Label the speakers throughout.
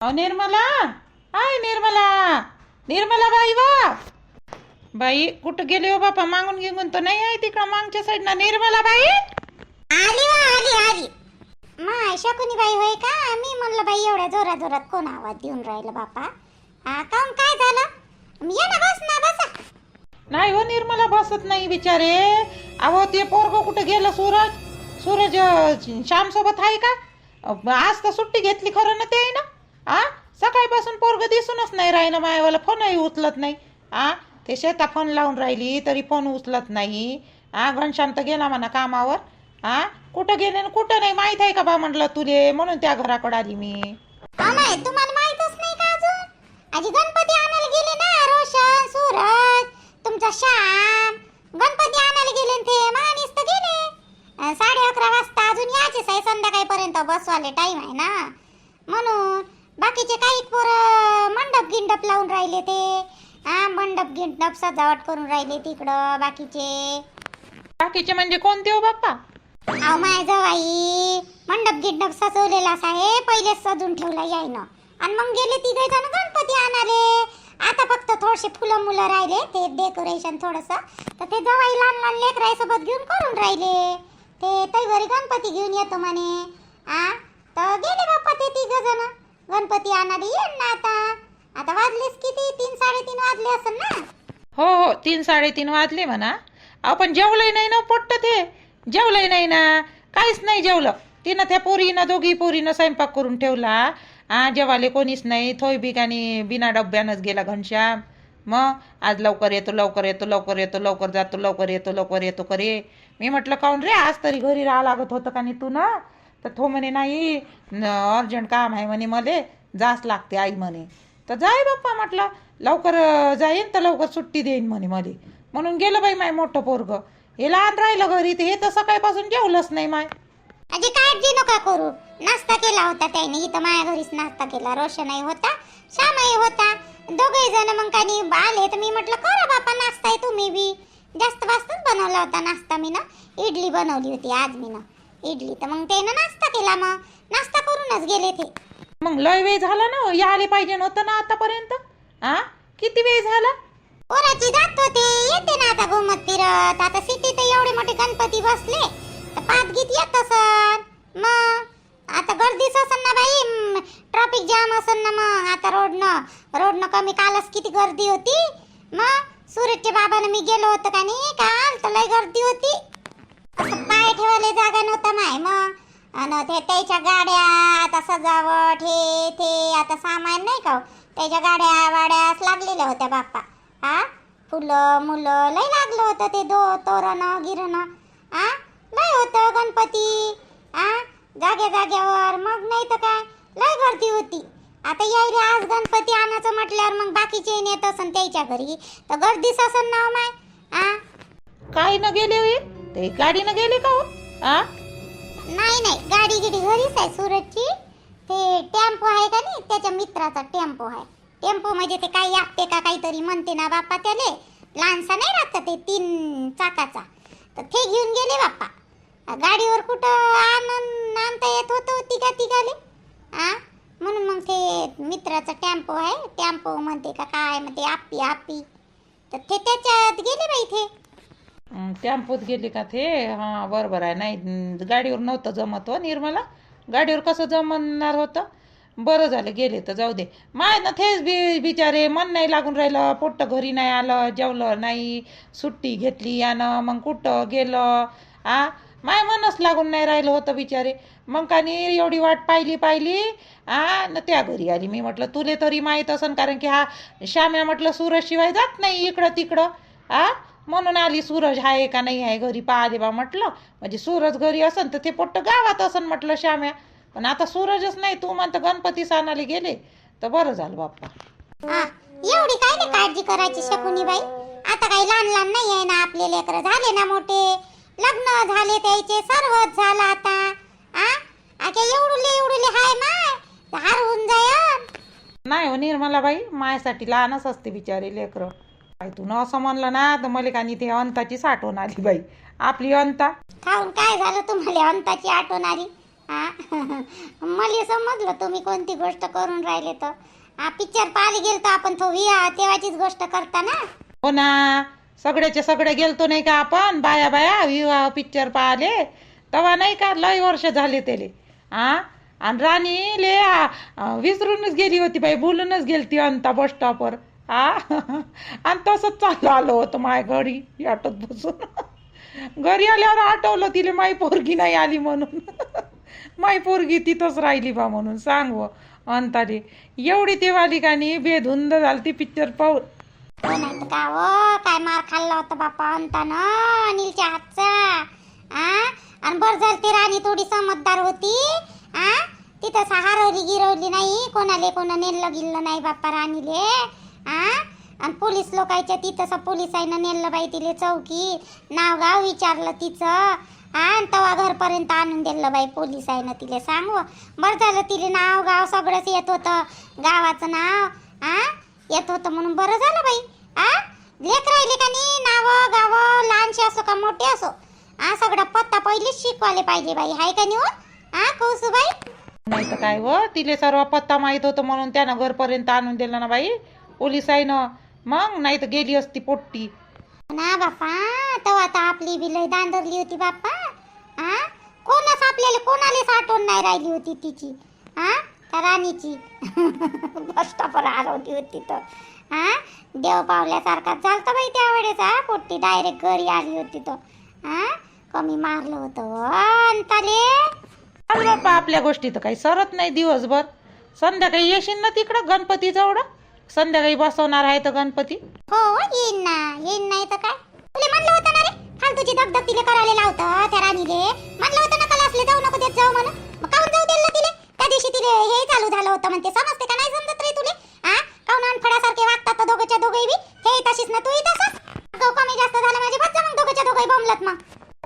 Speaker 1: अहो निर्मला! आय निर्मला! निर्मला बाई वा! बाई कुठं गेले हो बापा? मागून गिंगून तर नाही आहे तिकडं मागच्या साईडनं निर्मला बाई!
Speaker 2: आली वा आली आली. माय शकुनी बाई होय का? मी म्हणलं बाई एवढ्या जोरात जोरात कोण आवाज देऊन राहिलं बापा? हा काऊन काय झालं? ये ना बस ना बसा.
Speaker 1: नाही हो निर्मला बसत नाही बिचारे. अहो ते पोरग कुठं गेलं सूरज? सूरज श्याम सोबत आहे का? आज तर सुट्टी घेतली खरं ना ते आहे ना? आ? सकाळपासून पोरग दिसूनच नाही राहिलं मायावाला फोनही उचलत नाही. आ? ते शेता फोन लावून राहिली तरी फोन उचलत नाही. आ? घनश्याम तर गेला म्हणा कामावर. आ? कुठं गेले ना कुठं नाही माहीत आहे का बा म्हटलं तुले? म्हणून त्या घराकडे आली मी.
Speaker 2: अमाय तुम्हाला माहितच नाही का अजून? आजी गणपती आणायला गेले ना रोशन सूरज तुमचा श्याम. गणपती आणायला गेले न ते माणीस तर गेले. अं, साडे अकरा वाजता अजून यायचेच आहे संध्याकाळपर्यंत बसवाले टाइम आहे ना. म्हणून बाकीचे काही पोरं मंडप गिंडप लावून राहिले ते. हा मंडप गिंडप सजावट करून राहिले तिकडं बाकीचे.
Speaker 1: बाकीचे म्हणजे कोणते हो बाप्पा?
Speaker 2: अहो माय जवाई मंडप गिंडप सजवलेलाच आहे पहिलेच सजून ठेवला यायनं. आणि मग गेले तिघे जण गणपती आणाले आता फक्त थोडेसे फुलं मुलं राहिले ते डेकोरेशन थोडस. तर ते जवाई लहान लहान लेकराईसोबत घेऊन करून राहिले. ते तै घरी गणपती घेऊन येतो म्हणे. आ? तर गेले बाप्पा ते तिघ जण. गणपती आणाले येईन ना आता. आता वाजलेच किती? तीन साडेतीन वाजले असेल ना.
Speaker 1: हो हो तीन साडेतीन वाजले म्हणा. आपण जेवलंही नाही ना पोट्ट ते. जेवलंही नाही ना. काहीच नाही जेवलं. तिनं त्या पोरीनं दोघी पोरीनं स्वयंपाक करून ठेवला. हा जेवाले कोणीच नाही. थोय आणि बिना डब्यानंच गेला घनश्याम. मग आज लवकर येतो लवकर येतो लवकर येतो लवकर जातो लवकर येतो लवकर येतो करे. मी म्हटलं काऊन रे आज तरी घरी राहा लागत होतं का नाही तू ना तर तो म्हणे नाही अर्जंट काम आहे म्हणे मले जास लागते आई म्हणे. तर जाय बाप्पा म्हटलं लवकर जाईन तर लवकर सुट्टी देईन म्हणे मले. म्हणून गेलं बाई माय मोठं पोरग. हे लहान राहिलं घरी ते हे तर सकाळपासून जेवलंच नाही माय.
Speaker 2: अजी काळजी नका करू? नाश्ता केला होता त्याने इथं माझ्या घरीच नाश्ता केला. रोशनही होता श्यामही होता. दोघे जण मग काही आले तर मी म्हटलं करा बापा नाश्ता आहे तुम्ही बी. जास्त वाजताच बनवला होता नाश्ता मी ना इडली बनवली होती आज मी ना इडली तर मग त्यानं नाश्ता केला मग. नाश्ता करूनच गेले ते.
Speaker 1: मग लय वेळ झाला ना हो, यायला पाहिजे नव्हतं ना आतापर्यंत? हा किती वेळ झाला?
Speaker 2: पोराची जात होते. येते ना आता घुमत फिरत. आता सिटीत एवढे मोठे गणपती बसले. तर पाच गीत येत असन मग? आता गर्दीच असन ना बाई. ट्रॅफिक जाम असन ना मग. आता रोडनं. रोडनं कमी कालच किती गर्दी होती. मग? सुरतच्या बाबानं मी गेलो होतो का नाही? काल तर लय गर्दी होती. असं पाय ठेवायला जागा नव्हता माय मग. आणि ते त्याच्या गाड्या आता सजावट हे ते आता सामान नाही का हो? त्याच्या गाड्या वाड्यास लागलेल्या होत्या बाप्पा. हा फुलं मुलं लय लागलं होतं ते दो तोरणं गिरणं. हा लय होतं हो गणपती. हा जाग्या जाग्यावर मग नाही तर काय? लय गर्दी होती. आता यायला आज गणपती आणायचं म्हटल्यावर मग बाकीचे नेत असन त्याच्या घरी. तर गर्दीच असन ना हो माय. हा
Speaker 1: काय न गेले होईल ते गाडीनं गेले का हो? आ?
Speaker 2: नाही नाही. गाडी गिडी घरीच आहे सुरतची. ते टेम्पो आहे का नाही? त्याच्या मित्राचा टेम्पो आहे. टेम्पो म्हणजे ते काही आपटे का काहीतरी म्हणते ना बाप्पा त्याले. लहानसा नाही राहत का ते? तीन चाकाचा. तर ते घेऊन गेले बाप्पा. गाडीवर कुठं आणून आणता येत होतं तिघा तिघाले? आ? म्हणून मग ते मित्राचा टेम्पो आहे. टेम्पो म्हणते का काय? म्हणते आप्पी आप्पी तर ते त्याच्यात गेले बाई ते
Speaker 1: टॅम्पोत गेले का ते? हां बरोबर आहे. नाही गाडीवर नव्हतं जमत हो निर्मला. गाडीवर कसं जमणार होतं? बरं झालं गेले तर जाऊ दे. माय ना तेच बी बिचारे मन नाही लागून राहिलं. पोट्ट घरी नाही आलं जेवलं नाही सुट्टी घेतली यानं मग कुठं गेलं? आ? माय मनच लागून नाही राहिलं होतं बिचारे. मग का नाही एवढी वाट पाहिली पाहिली? आ? न त्या घरी आली. मी म्हटलं तुले तरी माहीत असन कारण की हा श्याम्या म्हटलं सूरजशिवाय जात नाही इकडं तिकडं आ? म्हणून आली सूरज आहे का नाही आहे घरी पाहिले बा म्हटलं. म्हणजे सूरज घरी असन तर ते पोट्ट गावात असन म्हटलं श्याम्या. पण आता सूरजच नाही तू म्हणतं गणपती सानाला गेले. तर बरं झालं बाप्पा.
Speaker 2: एवढी काय नाही काळजी करायची शकुनी बाई आता काही लहान लहान नाही आहे ना आपले लेकर? झाले ना मोठे? लग्न झाले त्याचे सर्वच झालं आता. एवढुले एवढुले हाय माय. हार होऊन जाय
Speaker 1: नाही हो निर्मलाबाई मायासाठी लहानच असते बिचारी लेकरं. काय तू न असं म्हणलं ना तर मला का ते अंताची साठवण आली बाई. आपली अंता.
Speaker 2: खाऊन काय झालं तुम्हाला? अंताची आठवण आली? हा मला समजलं तुम्ही कोणती गोष्ट करून राहिले तर. हा पिक्चर पाहायला गेलतो आपण तो विया तेव्हाचीच गोष्ट करता ना?
Speaker 1: हो ना. सगळ्याचे सगळे गेलतो नाही का आपण? बाया बाया विवाह पिक्चर पाहिले तेव्हा नाही का लय वर्ष झाले त्याले. आ? आणि राणी ले आ, आ, विसरूनच गेली होती बाई बोलूनच गेली ती अंता बस स्टॉपवर आ आणि तसंच चाललं आलो होतं माय घरी ऑटोत बसून. घरी आल्यावर आठवलं तिले माई पोरगी नाही आली म्हणून. माई पोरगी तिथंच राहिली बा म्हणून सांग व. अंताली एवढी ती वाली बेधुंद झाली ती पिक्चर पाहून.
Speaker 2: हो का हो? काय मार खाल्ला होता बापा ना अनिलच्या हातचा? आ? आणि बरं झालं ती राणी थोडी समजदार होती? आ? तिथं सा हरवली गिरवली नाही? कोणाले कोणा नेलं गिरलं नाही बाप्पा राणीले? आ? आणि पोलीस लोकांच्या तिथं पोलीस आहे ना नेलं बाई तिले चौकी. नाव गाव विचारलं तिचं. आण तवा घरपर्यंत आणून दिलं बाई पोलीस आहे ना तिले. सांगू बरं झालं तिले नाव गाव सगळंच येत होतं. गावाचं नाव. आ? येत होतं म्हणून बरं झालं बाई. आ? लेख राहिले का नाही? नावं गावं लहानशी असो का मोठे असो. आ सगळा पत्ता पहिलेच शिकवायला पाहिजे बाई. हाय का नाही हो? आ कौसू बाई
Speaker 1: नाही तर काय व? तिले सर्व पत्ता माहीत होतं म्हणून त्यानं घरपर्यंत आणून दिलं ना बाई. पोलीस आहे ना मग नाही तर गेली असती पोट्टी.
Speaker 2: ना बापा तेव्हा आता आपली बी लय दांदरली होती बाप्पा आ? कोणच आपल्याला कोणालाच आठवण नाही राहिली होती तिची. आ? त्या राणीची. बस स्टॉपवर हरवली होती तर. हा देव पावल्यासारखा चालतं बाई त्यावेळेस हा पोट्टी. डायरेक्ट घरी आली होती तो हा कमी मारलं होतं. अंताले.
Speaker 1: आपल्या गोष्टी तर काही सरत नाही दिवसभर. संध्याकाळी येशील ना तिकडं गणपती जवळ संध्याकाळी बसवणार आहे तर गणपती?
Speaker 2: हो येईन ना. येईन नाही तर काय? तुला म्हणलं होतं ना रे फालतूची दगदग तिले करायला लावतं त्या राणीले. म्हणलं होतं ना कलासले जाऊ नको देत जाऊ म्हणून. मग काहून जाऊ दिलं तिले? त्या दिवशी तिले हे चालू झालं होतं म्हणते समजते का नाही समजत रे तुले? हा काहून अनफडासारखे वागतात तर दोघंच्या दोघंही बी? हे तशीच ना तूही तसंच? गहू कमी जास्त झालं माझे बच्चा मग दोघंच्या दोघंही बोंबलत मग.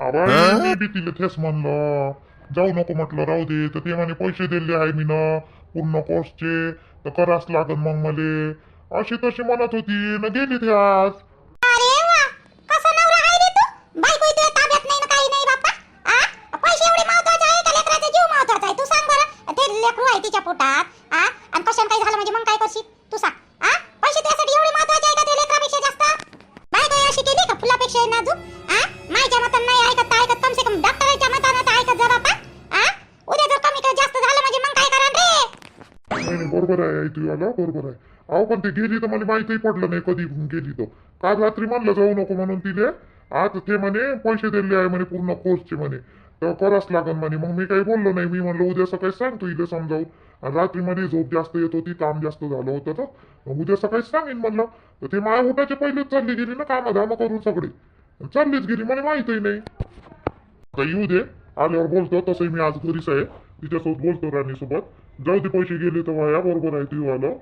Speaker 3: अरे मी बी तिला तेच म्हणलं. जाऊ नको म्हटलं राहू दे. तर ते म्हणे पैसे दिले आहे मी ना पूर्ण कोर्सचे तर करावंच लागन मग मले. अशी तशी म्हणत होती न गेली ते आज.
Speaker 2: अरे वा नवरा आहे रे तू? बायको इथे ताब्यात नाही ना काही नाही बाप्पा. आ? पैसे एवढे महत्त्वाचे आहे का? लेकराचा जीव महत्त्वाचा आहे? तू सांग बरं. ते लेकरू आहे तिच्या पोटात. आ? आणि कशाने काही झालं म्हणजे मग काय करशील? तू सांग. आ? पैसे त्यासाठी एवढे महत्त्वाचे आहे का ते लेकरापेक्षा जास्त? बायको अशी केली का फुलापेक्षा नाजूक? आ? मायच्या मतान नाही
Speaker 3: बरोबर आहे आई तुझ्याला बरोबर आहे. अहो पण ते गेली तर मला माहितीही पडलं नाही कधी गेली तर काल रात्री म्हणलं जाऊ नको म्हणून तिले. आज ते म्हणे पैसे दिले आहे म्हणे पूर्ण कोर्सचे म्हणे. तर करावंच लागन म्हणे. मग मी काही बोललो नाही. मी म्हणलं उद्या सकाळी सांग तू इथे समजावून. आणि म्हणे झोप जास्त येत होती काम जास्त झालं होतं तर. मग उद्या सकाळी सांगेन म्हणलं. तर ते माया उठाच्या पहिलेच चालली गेली ना कामं धामं करून सगळे. चाललीच गेली मला माहितही नाही. तर येऊ दे. आल्यावर बोलतो तसंही मी आज घरीच आहे. तिच्यासोबत बोलतो राणीसोबत. जाऊ दे पैसे गेले तर वाया बरोबर आहे तू आलं.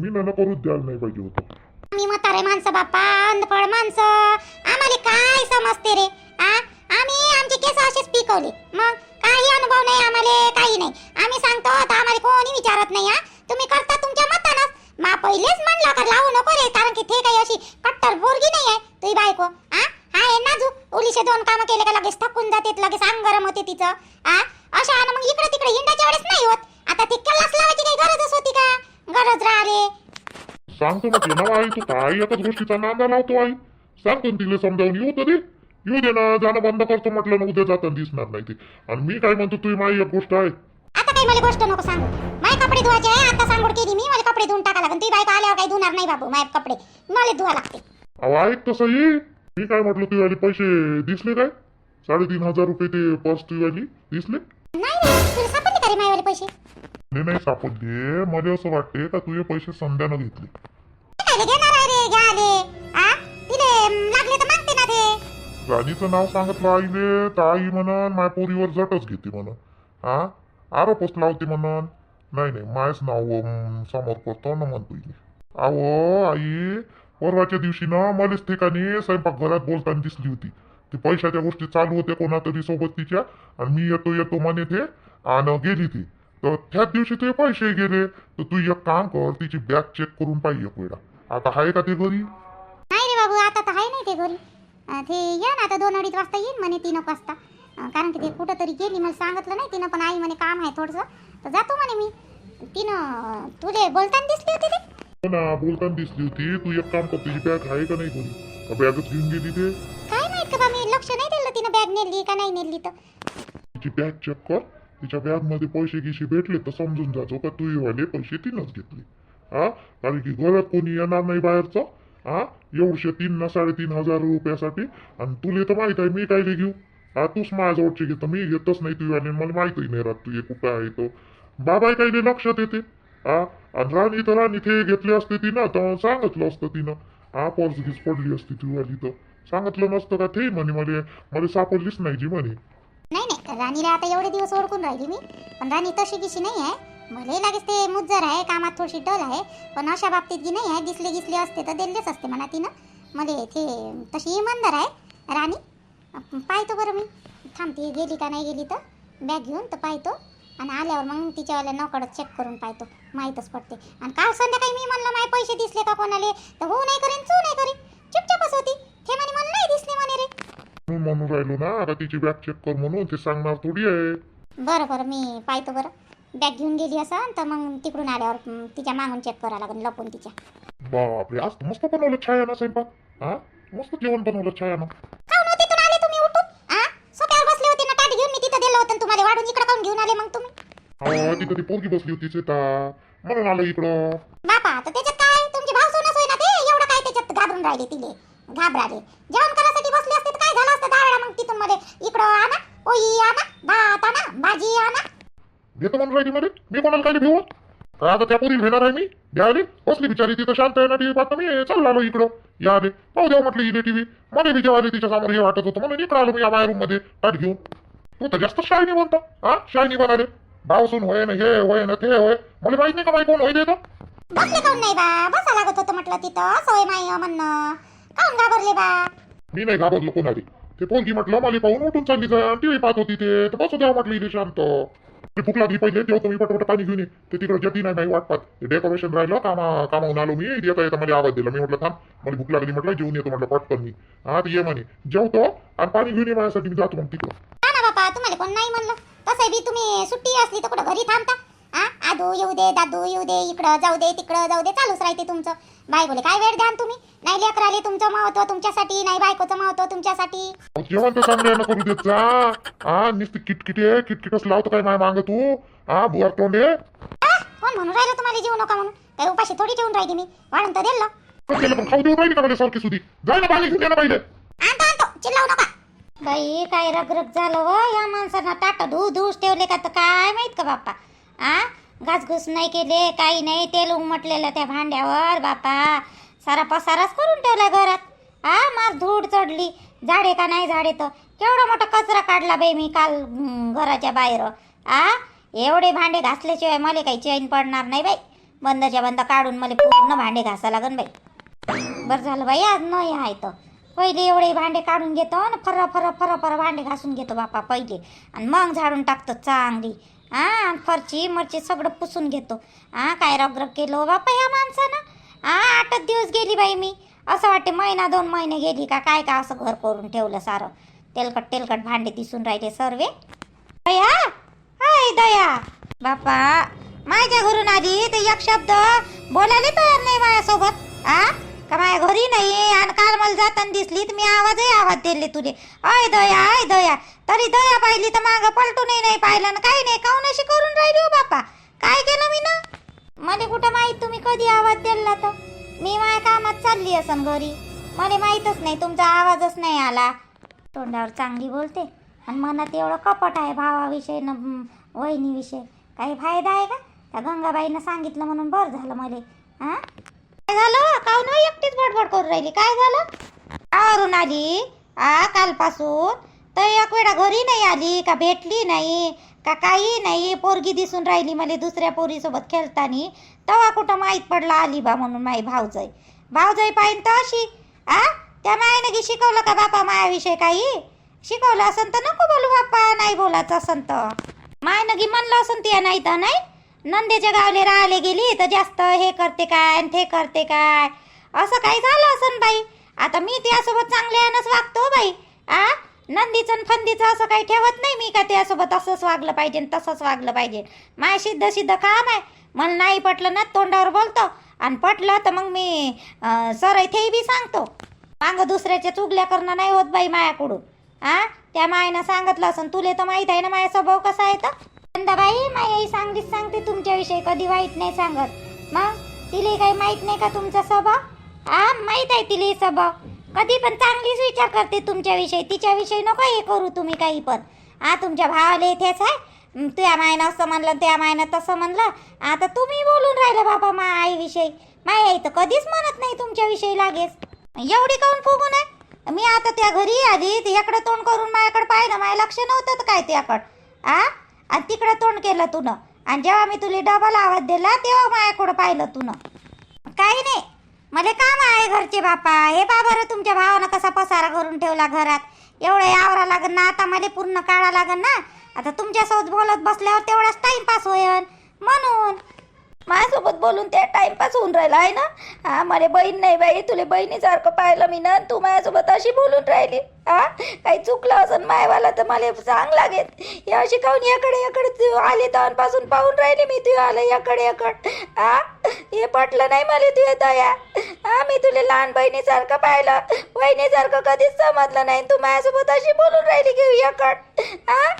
Speaker 3: मी ना करूच द्यायला नाही पाहिजे होतं.
Speaker 2: आम्ही म्हातारे माणसं बाप्पा. अंधफळ माणसं. आम्हाला काय समजते रे? आ? आम्ही आमचे केस असेच पिकवले. मग? काही अनुभव नाही आम्हाला काही नाही. आम्ही सांगतो आता आम्हाला कोणी विचारत नाही हा तुम्ही करता तुमच्या मतानच. मा पहिलेच म्हणला का लावू नको रे कारण की ते काही अशी कट्टर बोरगी नाही आहे तुझी बायको. आ? आहे नाजू उलीशे दोन कामं केले का लगेच थकून जाते लगेच अंग गरम होते तिचं. आ? अशा आणि मग इकडे तिकडे हिंडाच्या वेळेस नाही होत. आता ती कल्लास लावायची काही गरजच होती का? गरज राहिले
Speaker 3: सांगतो म्हटलं ना आई तू काय एकच गोष्टीचा नांदा लावतो आई? सांगतो ना तिला समजावून येऊ तरी येऊ दे ना जाणं बंद करतो म्हटलं ना उद्या जाताना दिसणार नाही ते. आणि मी काय म्हणतो तुझी माई एक गोष्ट आहे.
Speaker 2: आता काही मला गोष्ट नको सांगू. माझे कपडे धुवायचे आहे आता सांगोड केली मी माझे कपडे धुवून टाका लागेल. तुझी बायको आल्यावर काही धुणार नाही बाबू माझे कपडे. मला धुवा लागते.
Speaker 3: अहो ऐक तसं ये. मी काय म्हटलं तुझी वाली पैसे दिसले काय? साडेतीन हजार रुपये ते पर्स तुझी वाली दिसले?
Speaker 2: नाही रे तुला सापडले का रे माझे पैसे?
Speaker 3: नाही नाही सापडले. मला असं वाटते का तुझे पैसे संध्यानं घेतले.
Speaker 2: काय रे घेणार आहे रे घ्या आले. आ? तिले म, लागले तर मागते ना ते.
Speaker 3: राणीचं नाव सांगितलं आईले तर आई म्हणन माय पोरीवर जटच घेते म्हणन. हा आरोपच लावते म्हणन. नाही नाही मायच नाव अं, समोर करतो ना म्हणतो हिने. अहो आई परवाच्या दिवशी ना मलाच ठिकाणी स्वयंपाक घरात बोलताना दिसली होती. ती पैशाच्या गोष्टी चालू होत्या कोणातरी सोबत तिच्या. आणि मी येतो येतो म्हणे ते. आणि गेली ती. तर त्याच दिवशी ते पैसे गेले. तर तू एक काम कर तिची बॅग चेक करून पाहिजे एक वेळा. आता आहे का ते घरी?
Speaker 2: नाही रे बाबू आता तर आहे नाही ते घरी. अं, ते या ना आता दोन अडीच वाजता येईन म्हणे तीन एक वाजता. अं, कारण की ते कुठं तरी गेली मला सांगितलं नाही तिनं पण आई म्हणे काम आहे थोडंसं. तर जातो म्हणे मी. तिनं तुले बोलताना दिसली होती ते?
Speaker 3: हो ना बोलताना दिसली होती. तू एक काम कर तुझी बॅग आहे का नाही का बॅगच घेऊन गेली ते?
Speaker 2: बॅग नेली का नाही नेली तर?
Speaker 3: तिची बॅग चेक कर. तिच्या बॅगमध्ये पैसे गिसे भेटले तर समजून जातो का तू वाले पैसे तिनंच घेतले. हा? कारण की घरात कोणी येणार नाही बाहेरचं. हा? एवढशे तीन ना साडेतीन हजार रुपयासाठी. आणि तुला तर माहीत आहे मी काय घेऊ? हा? तूच माझ्याजवळचे घेतो मी घेतच नाही तू वाले मला माहितही नाही राहत तुझे कुठं आहे तो. बाबा काही लक्षात येते. हा? आणि राणी तर राणी ते घेतले असते तिनं तर सांगितलं असतं तिनं. हा? पर्स गीस पडली असती तू आली तर. सांगितलं नसतं का ते म्हणे मला मला सापडलीच नाही जी म्हणे.
Speaker 2: नाही नाही राणीला आता एवढे दिवस ओळखून राहिली मी. पण राणी तशी किशी नाही आहे. भले लागेच ते मुज्जर आहे कामात थोडीशी डल आहे पण अशा बाबतीत की नाही आहे. दिसले गिसले असते तर दिलेच असते म्हणा तिनं. मले ते तशी इमानदार आहे. राणी पाहतो बरं मी. थांबते गेली का नाही गेली तर? बॅग घेऊन तर पाहतो. आणि आल्यावर मग तिच्यावाल्या नकडत चेक करून पाहतो. माहीतच पडते. आणि काल संध्याकाळी मी म्हणलं माझे पैसे दिसले का कोणाले? तर हो नाही करेन चू नाही करेन. चुपचापच होती. ते म्हणे मला नाही दिसले म्हणे रे.
Speaker 3: म्हणून म्हणून राहिलो ना आता तिची बॅग चेक कर म्हणून ते सांगणार थोडी आहे.
Speaker 2: बरं बरं मी पाहतो बरं. बॅग घेऊन गेली असं तर मग तिकडून आल्यावर हं, तिच्या मागून चेक करावं लागेल लपून तिच्या.
Speaker 3: बापरे आज तर मस्त बनवलं छायानं स्वयंपाक. हा? मस्त जेवण बनवलं छायानं.
Speaker 2: काऊन होते तिथून आले तुम्ही उठून? आ सोप्यावर बसले होते ना ताट घेऊन मी तिथं दिलं होतं आणि तुम्हाला वाढून इकडं काऊन घेऊन आले मग तुम्ही.
Speaker 3: हा तिथं ती पोरगी बसली होती सीता म्हणून आलो इकडं.
Speaker 2: बापा तर त्याच्यात काय? तुमची भाव सोनच होय ना ते? एवढं काय त्याच्यात घाबरून राहिले तिले? घाबराले जेवण करायसाठी बसले असते तर काय झालं असतं दाळा मग तिथून मध्ये? इकडं आणा पोळी आणा भात आणा भाजी आणा.
Speaker 3: घेतो म्हणून राहिली मध्ये? मी कोणाला काही भिवत काय आता त्या पोरी घेणार आहे मी. द्यायला बसली बिचारी तिथं शांत आहे ना टीव्ही पाहता मी. चाललो आलो इकडं. या आले पाहू द्या म्हटलं इथे टीव्ही. मला बी जेवायला तिच्या समोर हे वाटत होतं. म्हणून इकडं आलो मी या बाहेर रूममध्ये. ताट घेऊन तू तर जास्त शायनी म्हणतो हा? शायनी बनाले भावसून होय ना हे होय ना ते होय. मला माहीत नाही का माहिती कोण होय देतो
Speaker 2: बसले काऊन नाही बा? बसा लागत होतं म्हटलं तिथं. सोय माई म्हणणं. काऊन घाबरले बा.
Speaker 3: मी नाही घाबरलो कोणाली. ते पोरगी म्हटलं मला पाहून उठून चालली जा. टीव्ही पाहत होती ते. तर बसू द्या म्हटलं इथे शांत. ते भूक लागली पहिले तेव्हा तुम्ही पटपट पाणी घेऊन ये. ते तिकडे जती नाही नाही वाटपात. ते डेकोरेशन राहिलं कामा कामावून आलो मी. येता येता मला आवाज दिला. मी म्हटलं थांब मला भूक लागली म्हटलं जेवून येतो म्हटलं पटकन मी. हा ते ये म्हणे. जेवतो आणि पाणी घेऊन ये माझ्यासाठी मी जातो मग तिकडं.
Speaker 2: हा ना बापा तुम्हाला कोण नाही म्हणलं. तसं बी तुम्ही सुट्टी असली तर कुठं घरी थांबता? हा आदू येऊ दे दादू येऊ दे इकडं जाऊ दे तिकडं जाऊ दे चालूच राहते तुमचं. बायकोले काय वेळ द्यान तुम्ही? नाही लेकराले तुमचं महत्त्व तुमच्यासाठी नाही बायकोचं महत्त्व तुमच्यासाठी.
Speaker 3: अहो, जेवण तर चांगलं करू देत जा. हा नुसती किटकिटे किटकिटच लावतो काय माय माग तू? हा बुवार तोंडे?
Speaker 2: आ, कोण म्हणून राहिलं तुम्हाला जेवू नका म्हणून? काही उपाशी थोडी ठेवून राहिली मी. वाढून तर दिलं
Speaker 3: त्याला पण खाऊ देऊ राहिली का मला सारखी सुधी? जाय ना पाणी घेऊन ये ना पहिले
Speaker 2: आणतो आणतो. चिल्लावू नका. बाई काय रगरग झालं व या माणसानं ताट धू धूस ठेवले का तर काय माहीत का बाप्पा? आ? घासघूस नाही केले काही नाही तेल उमटलेलं त्या भांड्यावर बापा. सारा पसाराच करून ठेवला घरात. आ? मार धूळ चढली. झाडे का नाही झाडे तर? केवढा मोठा कचरा काढला बाई मी काल घराच्या बाहेर. आ? एवढे भांडे घासल्याशिवाय मला काही चैन पडणार नाही बाई. बंदच्या बंद काढून मला पूर्ण भांडे घासा लागन बाई. बरं झालं बाई आज नाही आहे तर. पहिले एवढे भांडे काढून घेतो आणि फर फर फर फर भांडे घासून घेतो बापा पहिले. आणि मग झाडून टाकतो चांगली. हां फरची मरची सगळं पुसून घेतो. हां काय रगरग केलं हो बापा ह्या माणसानं? हां आठच दिवस गेली बाई मी. असं वाटते महिना दोन महिने गेली का काय का असं घर करून ठेवलं सारं. तेलकट तेलकट भांडे दिसून राहिले सर्वे. दया! हाय दया! बापा माझ्या घरून आली तर एक शब्द बोलायला तयार नाही माझ्यासोबत. आ? का माझ्या घरी नाही आणि काल मला जाताना दिसली तर मी आवाजही आवाज दिले तुले आय दया आय दया. तरी दया पाहिली तर मागं पलटूनही नाही पाहिलं ना काही नाही. काऊन अशी करून राहिली हो बापा? काय केलं मी ना? मला कुठं माहीत तुम्ही कधी आवाज दिला तर? मी माझ्या कामात चालली असन घरी. मला माहीतच नाही तुमचा आवाजच नाही आला. तोंडावर चांगली बोलते. आणि मनात एवढं कपट आहे भावाविषयी न वहिनीविषयी. काही फायदा आहे का? त्या गंगाबाईनं सांगितलं म्हणून बरं झालं मला. हां? काय झालं? काऊन हो एकटीच बडबड करून राहिली. काय झालं? आवरून आली. आ कालपासून? तर एक वेळा घरी नाही आली का भेटली नाही का काही नाही. पोरगी दिसून राहिली मला दुसऱ्या पोरीसोबत खेळताना. तेव्हा कुठं माहीत पडला आली बा म्हणून माई भावजय भाऊजाई पाहिन तर अशी. आ त्या मायनं की शिकवलं का बापा मायाविषयी काही? शिकवलं असन तर नको बोलू बाप्पा नाही बोलायचं असन तर. मायनं की म्हणलं असन ती नाही तर नाही. नंदेच्या गावले राहिले गेली तर जास्त हे करते काय आणि ते करते काय? असं काही झालं असन बाई? आता मी त्यासोबत चांगल्यानंच वागतो हो बाई. आ?
Speaker 4: नंदीचं फंदीचं असं काही ठेवत नाही मी का त्यासोबत? असंच वागलं पाहिजे तसंच वागलं पाहिजे. माय सिद्ध सिद्ध काम आहे. मला नाही पटलं ना तोंडावर बोलतो. आणि पटलं तर मग मी सर इथे बी सांगतो. मागं दुसऱ्याच्या चुगल्या करणं नाही होत बाई मायाकडून. आ? त्या मायनं सांगितलं असं तुले तर माहीत आहे ना माया स्वभाव कसा आहे तर? नंदाबाई माई आई सांगलीच सांगते तुमच्याविषयी कधी वाईट नाही सांगत. मग? तिला काही माहीत नाही का तुमचा स्वभाव? हा माहीत आहे तिला स्वभाव. कधी पण चांगलीच विचार करते तुमच्याविषयी. तिच्याविषयी नको हे करू तुम्ही काही पण. हा तुमच्या भावाला इथेच आहे. हं, त्या मायनं असं म्हणलं त्या मायनं तसं म्हणलं. आता तुम्ही बोलून राहिले बाबा मा आईविषयी. माई आई तर कधीच म्हणत नाही तुमच्याविषयी लागेच. एवढी काऊन फुगून आहे? मी आता त्या घरी आली त्याकडे तोंड करून माझ्याकडे पाहिलं माझ्या लक्ष नव्हतं काय त्याकडं? आ? आणि तिकडं तोंड केलं तुनं. आणि जेव्हा मी तुला डबल आवाज दिला तेव्हा माझ्याकडं पाहिलं तुनं. काही नाही. मला काम आहे घरचे बापा. हे बाबा तुमच्या भावानं कसा पसारा करून ठेवला घरात. एवढं यावरा लागन ना आता मला पूर्ण काढा लागन ना. आता तुमच्यासोबत बोलत बसल्यावर तेवढाच टाईमपास होईल म्हणून माझ्यासोबत बोलून त्या टाइमपास होऊन राहिला आहे ना? हा मला बहीण नाही बाई तुला बहिणीसारखं पाहिलं मी ना तू माझ्यासोबत अशी बोलून राहिली हा काही चुकलं असं मायवाला तर मला सांग लागेल. हे अशी काहून याकडे याकडे तू आली पासून पाहून राहिले मी तू आलं याकडे याकड हा हे पटलं नाही मला तुझ्या दया. हा मी तुला लहान बहिणीसारखं पाहिलं. बहिणीसारखं कधीच समजलं नाही. तू माझ्यासोबत अशी बोलून राहिली की याकड हा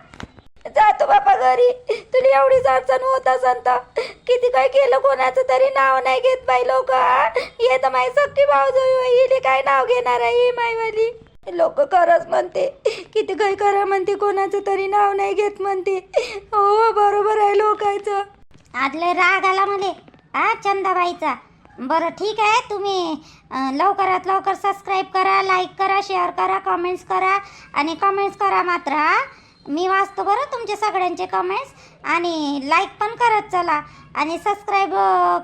Speaker 4: जातो बापा घरी. तुला एवढीच अडचण होत असन तर. किती काय केलं कोणाचं तरी नाव नाही घेत बाई लोक हे तर माई सक्की भाऊ हिने काय नाव घेणार आहे ही माईवाली? लोक खरंच म्हणते. किती काय करा म्हणते कोणाचं तरी नाव नाही घेत म्हणते. हो बरोबर आहे लोकांचं. आदले राग आला मले हा चंदाबाईचा. बरं ठीक आहे तुम्ही अं, लवकरात लवकर सबस्क्राईब करा लाईक करा शेअर करा कमेंट्स करा. आणि कमेंट्स करा मात्र हा मी वाचतो बरं तुमचे सगळ्यांचे कमेंट्स आणि लाईक पण करत चला. आणि सबस्क्राईब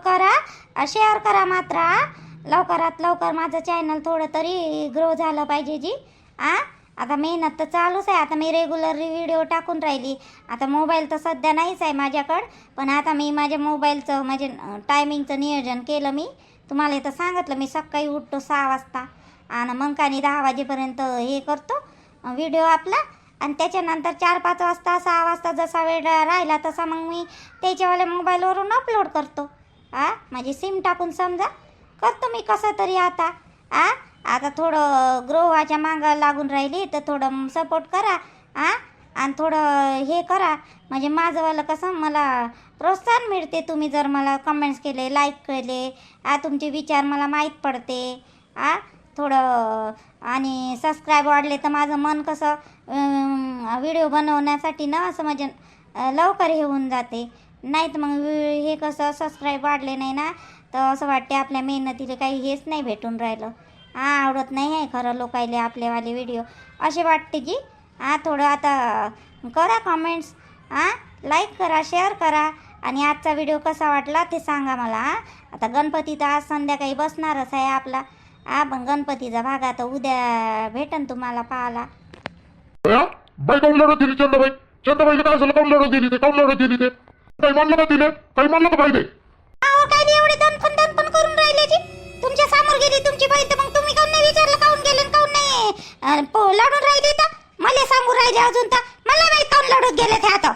Speaker 4: करा शेअर करा मात्र लवकरात लवकर माझं चॅनल थोडं तरी ग्रो झालं पाहिजे जी आ आता मेहनत तर चालूच आहे. आता मी रेग्युलर व्हिडिओ टाकून राहिली. आता मोबाईल तर सध्या नाहीच आहे माझ्याकडं. पण आता मी माझ्या मोबाईलचं म्हणजे टायमिंगचं नियोजन केलं मी. तुम्हाला इथं सांगितलं मी सकाळी उठतो सहा वाजता. आणि मग आणि दहा वाजेपर्यंत हे करतो. व्हिडिओ आपला. आणि त्याच्यानंतर चार पाच वाजता सहा वाजता जसा वेळ राहिला तसा मग मी त्याच्यावाल्या मोबाईलवरून अपलोड करतो. आ? माझी सिम टाकून समजा. करतो मी कसं तरी आता. आ? आता थोडं ग्रोवाच्या मागं लागून राहिली तर थोडं सपोर्ट करा. आ? आणि थोडं हे करा. म्हणजे माझंवालं कसं मला प्रोत्साहन मिळते तुम्ही जर मला कमेंट्स केले लाईक केले. आ? तुमचे विचार मला माहीत पडते. आ? थोडं आणि सबस्क्राईब वाढले तर माझं मन कसं व्हिडिओ बनवण्यासाठी ना असं म्हणजे लवकर हे होऊन जाते. नाही तर मग वि- हे कसं सबस्क्राईब वाढले नाही ना तर असं वाटते आपल्या मेहनतीला काही हेच नाही भेटून राहिलं. हां आवडत नाही आहे खरं लोकायले आपलेवाले व्हिडिओ असे वाटते की हां थोडं आता करा कमेंट्स हां लाईक करा शेअर करा. आणि आजचा व्हिडिओ कसा वाटला ते सांगा मला हां. आता गणपती तर आज संध्याकाळी बसणारच आहे आपला. आपण गणपतीचा भाग आता उद्या भेटन तुम्हाला पाहायला.
Speaker 3: बाई काऊन लढत दिली चंदाबाई? चंदाबाई काय झालं काऊन लढत दिली ते? काऊन लढत दिली ते? काही म्हणलं का तिने? काही म्हणलं का पाहिजे
Speaker 4: नाही दणपण दणपण करून राहिले जी गेली तुमची मग तुम्ही विचारलं गेले नाही? पो- लढून राहिली तर? मला सांगून राहिले अजून तर. मला नाही काऊन लढून गेले
Speaker 3: ते
Speaker 4: आता?